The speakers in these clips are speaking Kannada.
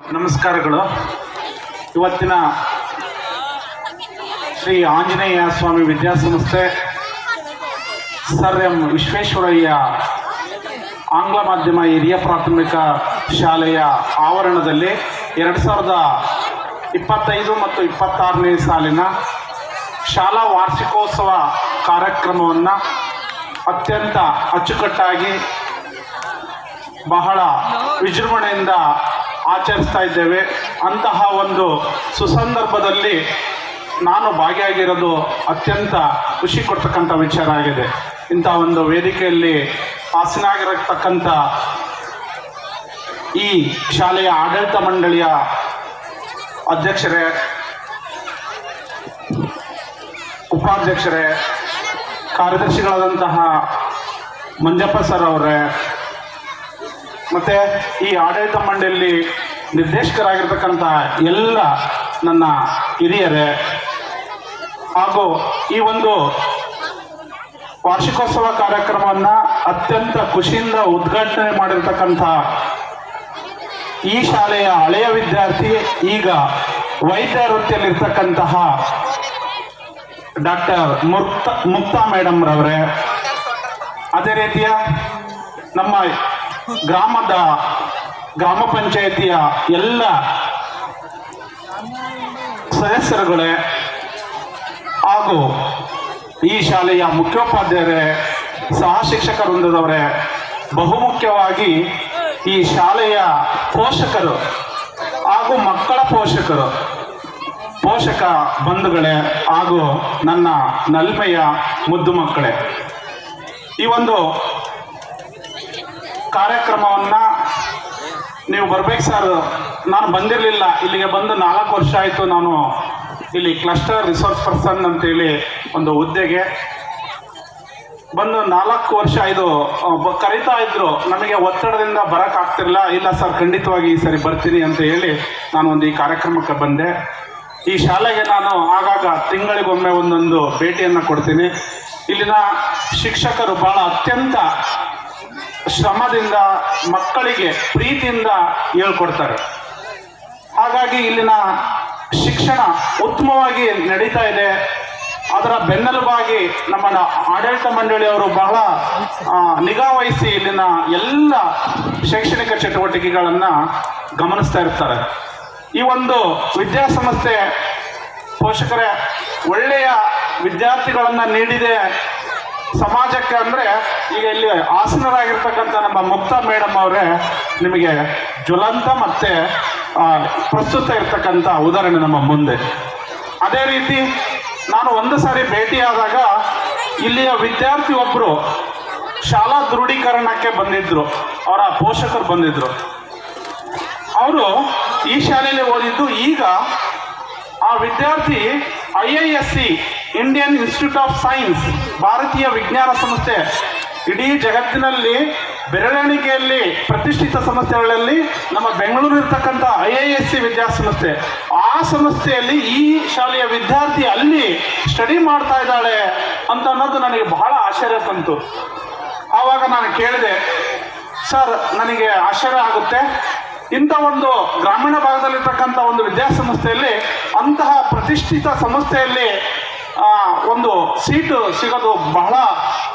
ನಮಸ್ಕಾರಗಳು. ಇವತ್ತಿನ ಶ್ರೀ ಆಂಜನೇಯ ಸ್ವಾಮಿ ವಿದ್ಯಾಸಂಸ್ಥೆ ಸರ್ ಎಂ ವಿಶ್ವೇಶ್ವರಯ್ಯ ಆಂಗ್ಲ ಮಾಧ್ಯಮ ಹಿರಿಯ ಪ್ರಾಥಮಿಕ ಶಾಲೆಯ ಆವರಣದಲ್ಲಿ ಎರಡು ಸಾವಿರದ ಇಪ್ಪತ್ತೈದು ಮತ್ತು ಇಪ್ಪತ್ತಾರನೇ ಸಾಲಿನ ಶಾಲಾ ವಾರ್ಷಿಕೋತ್ಸವ ಕಾರ್ಯಕ್ರಮವನ್ನು ಅತ್ಯಂತ ಅಚ್ಚುಕಟ್ಟಾಗಿ ಬಹಳ ವಿಜೃಂಭಣೆಯಿಂದ ಆಚರಿಸ್ತಾ ಇದ್ದೇವೆ. ಅಂತಹ ಒಂದು ಸುಸಂದರ್ಭದಲ್ಲಿ ನಾನು ಭಾಗಿಯಾಗಿರೋದು ಅತ್ಯಂತ ಖುಷಿ ಕೊಡ್ತಕ್ಕಂಥ ವಿಚಾರ ಆಗಿದೆ. ಇಂಥ ಒಂದು ವೇದಿಕೆಯಲ್ಲಿ ಹಾಸನಾಗಿರತಕ್ಕಂಥ ಈ ಶಾಲೆಯ ಆಡಳಿತ ಮಂಡಳಿಯ ಅಧ್ಯಕ್ಷರೇ, ಉಪಾಧ್ಯಕ್ಷರೇ, ಕಾರ್ಯದರ್ಶಿಗಳಾದಂತಹ ಮಂಜಪ್ಪ ಸರ್ ಅವರೇ ಮತ್ತೆ ಈ ಆಡಳಿತ ಮಂಡಳಿಯಲ್ಲಿ ನಿರ್ದೇಶಕರಾಗಿರ್ತಕ್ಕಂಥ ಎಲ್ಲ ನನ್ನ ಹಿರಿಯರೇ ಹಾಗೂ ಈ ಒಂದು ವಾರ್ಷಿಕೋತ್ಸವ ಕಾರ್ಯಕ್ರಮವನ್ನು ಅತ್ಯಂತ ಖುಷಿಯಿಂದ ಉದ್ಘಾಟನೆ ಮಾಡಿರ್ತಕ್ಕಂಥ ಈ ಶಾಲೆಯ ಹಳೆಯ ವಿದ್ಯಾರ್ಥಿ, ಈಗ ವೈದ್ಯ ವೃತ್ತಿಯಲ್ಲಿರ್ತಕ್ಕಂತಹ ಡಾಕ್ಟರ್ ಮುಕ್ತ ಮುಕ್ತಾ ಮೇಡಮ್ ರವರೇ ಅದೇ ರೀತಿಯ ನಮ್ಮ ಗ್ರಾಮದ, ಗ್ರಾಮ ಪಂಚಾಯಿತಿಯ ಎಲ್ಲ ಸದಸ್ಯರುಗಳೇ ಹಾಗೂ ಈ ಶಾಲೆಯ ಮುಖ್ಯೋಪಾಧ್ಯಾಯರೇ, ಸಹ ಶಿಕ್ಷಕ ವೃಂದದವರೇ ಬಹುಮುಖ್ಯವಾಗಿ ಈ ಶಾಲೆಯ ಪೋಷಕರು ಹಾಗೂ ಮಕ್ಕಳ ಪೋಷಕರು, ಪೋಷಕ ಬಂಧುಗಳೇ ಹಾಗೂ ನನ್ನ ನಲ್ಮೆಯ ಮುದ್ದು ಮಕ್ಕಳೇ. ಈ ಒಂದು ಕಾರ್ಯಕ್ರಮವನ್ನು ನೀವು ಬರ್ಬೇಕು ಸರ್. ನಾನು ಬಂದಿರಲಿಲ್ಲ. ಇಲ್ಲಿಗೆ ಬಂದು ನಾಲ್ಕು ವರ್ಷ ಆಯಿತು ನಾನು ಇಲ್ಲಿ ಕ್ಲಸ್ಟರ್ ರಿಸೋರ್ಸ್ ಪರ್ಸನ್ ಅಂತೇಳಿ ಒಂದು ಹುದ್ದೆಗೆ. ಬಂದು ನಾಲ್ಕು ವರ್ಷ ಇದು ಕರೀತಾ ಇದ್ರು. ನಮಗೆ ಒತ್ತಡದಿಂದ ಬರೋಕ್ಕಾಗ್ತಿರಲಿಲ್ಲ ಇಲ್ಲ ಸರ್, ಖಂಡಿತವಾಗಿ ಈ ಸರಿ ಬರ್ತೀನಿ ಅಂತ ಹೇಳಿ ನಾನು ಒಂದು ಈ ಕಾರ್ಯಕ್ರಮಕ್ಕೆ ಬಂದೆ. ಈ ಶಾಲೆಗೆ ನಾನು ಆಗಾಗ ತಿಂಗಳಿಗೊಮ್ಮೆ ಒಂದೊಂದು ಭೇಟಿಯನ್ನು ಕೊಡ್ತೀನಿ. ಇಲ್ಲಿನ ಶಿಕ್ಷಕರು ಬಹಳ ಅತ್ಯಂತ ಶ್ರಮದಿಂದ ಮಕ್ಕಳಿಗೆ ಪ್ರೀತಿಯಿಂದ ಹೇಳ್ಕೊಡ್ತಾರೆ. ಹಾಗಾಗಿ ಇಲ್ಲಿನ ಶಿಕ್ಷಣ ಉತ್ತಮವಾಗಿ ನಡೀತಾ ಇದೆ. ಅದರ ಬೆನ್ನೆಲುಬಾಗಿ ನಮ್ಮ ಆಡಳಿತ ಮಂಡಳಿಯವರು ಬಹಳ ನಿಗಾ ವಹಿಸಿ ಇಲ್ಲಿನ ಎಲ್ಲ ಶೈಕ್ಷಣಿಕ ಚಟುವಟಿಕೆಗಳನ್ನು ಗಮನಿಸ್ತಾ ಇರ್ತಾರೆ. ಈ ಒಂದು ವಿದ್ಯಾಸಂಸ್ಥೆ ಪೋಷಕರೇ ಒಳ್ಳೆಯ ವಿದ್ಯಾರ್ಥಿಗಳನ್ನು ನೀಡಿದೆ. ಸಮಾಜಕ್ಕೆ ಅಂದರೆ ಈಗ ಇಲ್ಲಿ ಆಸನರಾಗಿರ್ತಕ್ಕಂಥ ನಮ್ಮ ಮುಕ್ತ ಮೇಡಮ್ ಅವರೇ, ನಿಮಗೆ ಜ್ವಲಂತ ಮತ್ತು ಪ್ರಸ್ತುತ ಇರ್ತಕ್ಕಂಥ ಉದಾಹರಣೆ ನಮ್ಮ ಮುಂದೆ. ಅದೇ ರೀತಿ ನಾನು ಒಂದು ಸಾರಿ ಭೇಟಿಯಾದಾಗ ಇಲ್ಲಿಯ ವಿದ್ಯಾರ್ಥಿ ಒಬ್ಬರು ಶಾಲಾ ದೃಢೀಕರಣಕ್ಕೆ ಬಂದಿದ್ದರು ಅವರ ಪೋಷಕರು ಬಂದಿದ್ದರು ಅವರು ಈ ಶಾಲೆಯಲ್ಲಿ ಓದಿದ್ದು ಈಗ ಆ ವಿದ್ಯಾರ್ಥಿ I I S C Indian Institute of Science ಭಾರತೀಯ ವಿಜ್ಞಾನ ಸಂಸ್ಥೆ. ಇಡೀ ಜಗತ್ತಿನಲ್ಲಿ ಬೆರಳೆಣಿಕೆಯಲ್ಲಿ ಪ್ರತಿಷ್ಠಿತ ಸಂಸ್ಥೆಗಳಲ್ಲಿ ನಮ್ಮ ಬೆಂಗಳೂರು ಇರ್ತಕ್ಕಂಥ ಐ ಐ ಎಸ್ ಸಿ ವಿದ್ಯಾಸಂಸ್ಥೆ. ಆ ಸಂಸ್ಥೆಯಲ್ಲಿ ಈ ಶಾಲೆಯ ವಿದ್ಯಾರ್ಥಿ ಅಲ್ಲಿ ಸ್ಟಡಿ ಮಾಡ್ತಾ ಇದ್ದಾಳೆ ಅಂತ ಅನ್ನೋದು ನನಗೆ ಬಹಳ ಆಶ್ಚರ್ಯ ಬಂತು. ಆವಾಗ ನಾನು ಕೇಳಿದೆ, ಸರ್, ನನಗೆ ಆಶ್ಚರ್ಯ ಆಗುತ್ತೆ. ಇಂಥ ಒಂದು ಗ್ರಾಮೀಣ ಭಾಗದಲ್ಲಿರ್ತಕ್ಕಂಥ ಒಂದು ವಿದ್ಯಾಸಂಸ್ಥೆಯಲ್ಲಿ ಅಂತಹ ಪ್ರತಿಷ್ಠಿತ ಸಂಸ್ಥೆಯಲ್ಲಿ ಒಂದು ಸೀಟು ಸಿಗೋದು ಬಹಳ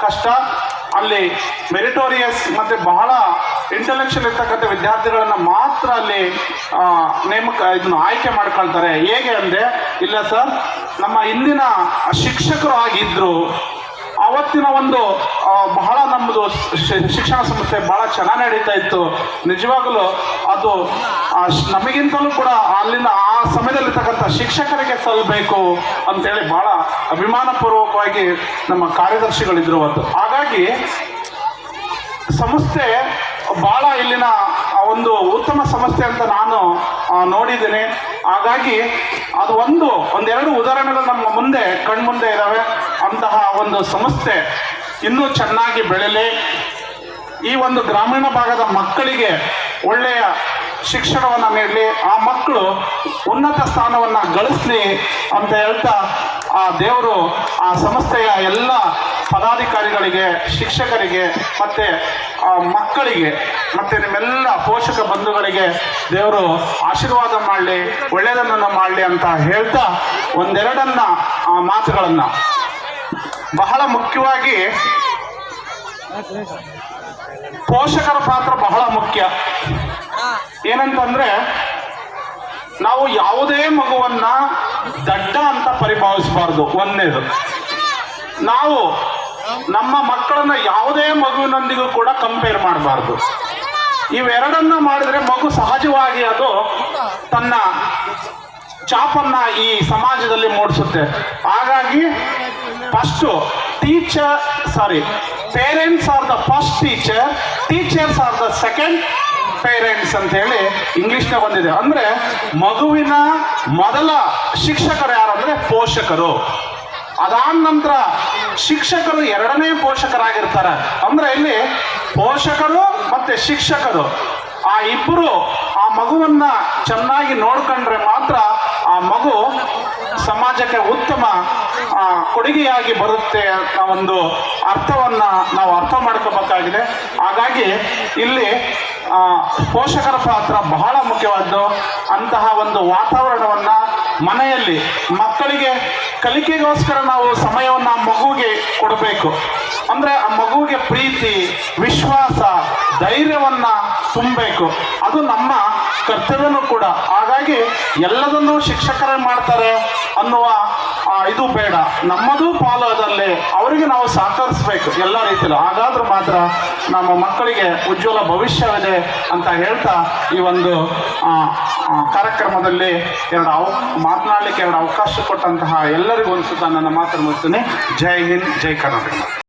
ಕಷ್ಟ. ಅಲ್ಲಿ ಮೆರಿಟೋರಿಯಸ್ ಮತ್ತು ಬಹಳ ಇಂಟೆಲೆಕ್ಚುಯಲ್ ಇರ್ತಕ್ಕಂಥ ವಿದ್ಯಾರ್ಥಿಗಳನ್ನು ಮಾತ್ರ ಅಲ್ಲಿ ನೇಮಕ, ಇದನ್ನು ಆಯ್ಕೆ ಮಾಡ್ಕೊಳ್ತಾರೆ. ಹೇಗೆ ಅಂದರೆ, ಇಲ್ಲ ಸರ್, ನಮ್ಮ ಇಂದಿನ ಶಿಕ್ಷಕರು ಆಗಿದ್ದರು ಅವತ್ತಿನ ಒಂದು ಬಹಳ ನಮ್ಮದು ಶಿಕ್ಷಣ ಸಂಸ್ಥೆ ಬಹಳ ಚೆನ್ನಾಗಿ ನಡೀತಾ ಇತ್ತು. ನಿಜವಾಗಲೂ ಅದು ನಮಗಿಂತಲೂ ಕೂಡ ಅಲ್ಲಿನ ಆ ಸಮಯದಲ್ಲಿರ್ತಕ್ಕಂಥ ಶಿಕ್ಷಕರಿಗೆ ಸಲ್ಲಬೇಕು ಅಂತೇಳಿ ಬಹಳ ಅಭಿಮಾನಪೂರ್ವಕವಾಗಿ ನಮ್ಮ ಕಾರ್ಯದರ್ಶಿಗಳಿದ್ರು ಅವತ್ತು. ಹಾಗಾಗಿ ಸಂಸ್ಥೆ ಬಹಳ ಇಲ್ಲಿನ ಒಂದು ಉತ್ತಮ ಸಂಸ್ಥೆ ಅಂತ ನಾನು ನೋಡಿದ್ದೀನಿ. ಹಾಗಾಗಿ ಅದು ಒಂದು, ಒಂದೆರಡು ಉದಾಹರಣೆಗಳು ನಮ್ಮ ಮುಂದೆ, ಕಣ್ಮುಂದೆ ಇದ್ದಾವೆ ಅಂತಹ ಒಂದು ಸಂಸ್ಥೆ ಇನ್ನೂ ಚೆನ್ನಾಗಿ ಬೆಳೆಯಲಿ. ಈ ಒಂದು ಗ್ರಾಮೀಣ ಭಾಗದ ಮಕ್ಕಳಿಗೆ ಒಳ್ಳೆಯ ಶಿಕ್ಷಣವನ್ನು ನೀಡಲಿ. ಆ ಮಕ್ಕಳು ಉನ್ನತ ಸ್ಥಾನವನ್ನು ಗಳಿಸ್ಲಿ ಅಂತ ಹೇಳ್ತಾ ಆ ದೇವರು ಆ ಸಂಸ್ಥೆಯ ಎಲ್ಲ ಪದಾಧಿಕಾರಿಗಳಿಗೆ, ಶಿಕ್ಷಕರಿಗೆ ಮತ್ತು ಆ ಮಕ್ಕಳಿಗೆ ಮತ್ತು ನಿಮ್ಮೆಲ್ಲ ಪೋಷಕ ಬಂಧುಗಳಿಗೆ ದೇವರು ಆಶೀರ್ವಾದ ಮಾಡಲಿ, ಒಳ್ಳೆಯದನ್ನು ಮಾಡಲಿ ಅಂತ ಹೇಳ್ತಾ ಒಂದೆರಡನ್ನ ಆ ಮಾತುಗಳನ್ನು ಬಹಳ ಮುಖ್ಯವಾಗಿ ಪೋಷಕರ ಪಾತ್ರ ಬಹಳ ಮುಖ್ಯ. ಏನಂತಂದ್ರೆ ನಾವು ಯಾವುದೇ ಮಗುವನ್ನ ದಡ್ಡ ಅಂತ ಪರಿಭಾವಿಸಬಾರ್ದು ಒಂದೇದು ನಾವು ನಮ್ಮ ಮಕ್ಕಳನ್ನ ಯಾವುದೇ ಮಗುವಿನೊಂದಿಗೂ ಕೂಡ ಕಂಪೇರ್ ಮಾಡಬಾರ್ದು. ಇವೆರಡನ್ನ ಮಾಡಿದ್ರೆ ಮಗು ಸಹಜವಾಗಿ ಅದು ತನ್ನ ಚಾಪನ್ನ ಈ ಸಮಾಜದಲ್ಲಿ ಮೂಡಿಸುತ್ತೆ. ಹಾಗಾಗಿ first teacher sorry parents are the first teacher teachers are the second parents ಅಂತ ಹೇಳಿ ಇಂಗ್ಲಿಷ್ನ ಬಂದಿದೆ. ಅಂದ್ರೆ ಮಗುವಿನ ಮೊದಲ ಶಿಕ್ಷಕರು ಯಾರಂದ್ರೆ ಪೋಷಕರು. ಅದಾದ ನಂತರ ಶಿಕ್ಷಕರು ಎರಡನೇ ಪೋಷಕರಾಗಿರ್ತಾರೆ. ಅಂದ್ರೆ ಇಲ್ಲಿ ಪೋಷಕರು ಮತ್ತೆ ಶಿಕ್ಷಕರು. ಆ ಇಬ್ಬರು ಆ ಮಗುವನ್ನ ಚೆನ್ನಾಗಿ ನೋಡ್ಕೊಂಡ್ರೆ ಮಾತ್ರ ಆ ಮಗು ಸಮಾಜಕ್ಕೆ ಉತ್ತಮ ಕೊಡುಗೆಯಾಗಿ ಬರುತ್ತೆ ಅನ್ನೋ ಒಂದು ಅರ್ಥವನ್ನ ನಾವು ಅರ್ಥ ಮಾಡ್ಕೋಬೇಕಾಗಿದೆ. ಹಾಗಾಗಿ ಇಲ್ಲಿ ಪೋಷಕರ ಪಾತ್ರ ಬಹಳ ಮುಖ್ಯವಾದ್ದು. ಅಂತಹ ಒಂದು ವಾತಾವರಣವನ್ನ ಮನೆಯಲ್ಲಿ ಮಕ್ಕಳಿಗೆ ಕಲಿಕೆಗೋಸ್ಕರ ನಾವು ಸಮಯವನ್ನ ಮಗುವಿಗೆ ಕೊಡಬೇಕು. ಅಂದ್ರೆ ಆ ಮಗುವಿಗೆ ಪ್ರೀತಿ, ವಿಶ್ವಾಸ, ಧೈರ್ಯವನ್ನ ತುಂಬಬೇಕು. ಅದು ನಮ್ಮ ಕರ್ತವ್ಯನೂ ಕೂಡ. ಹಾಗಾಗಿ ಎಲ್ಲದನ್ನೂ ಶಿಕ್ಷಕರೇ ಮಾಡ್ತಾರೆ ಅನ್ನುವ ಇದು ಬೇಡ. ನಮ್ಮದು ಪಾಲು ಅದಲ್ಲಿ ಅವರಿಗೆ ನಾವು ಸಹಕರಿಸ್ಬೇಕು ಎಲ್ಲ ರೀತಿಯಲ್ಲೂ. ಹಾಗಾದ್ರೂ ಮಾತ್ರ ನಮ್ಮ ಮಕ್ಕಳಿಗೆ ಉಜ್ವಲ ಭವಿಷ್ಯವಿದೆ ಅಂತ ಹೇಳ್ತಾ ಈ ಒಂದು ಕಾರ್ಯಕ್ರಮದಲ್ಲಿ ಎರಡು ಅವ, ಮಾತನಾಡಲಿಕ್ಕೆ ಎರಡು ಅವಕಾಶ ಕೊಟ್ಟಂತಹ ಎಲ್ಲರಿಗೂ ಅನಿಸುತ್ತಾ ನನ್ನ ಮಾತನ್ನು ಮುಗಿಸ್ತೀನಿ. ಜೈ ಹಿಂದ್, ಜೈ ಕರ್ನಾಟಕ.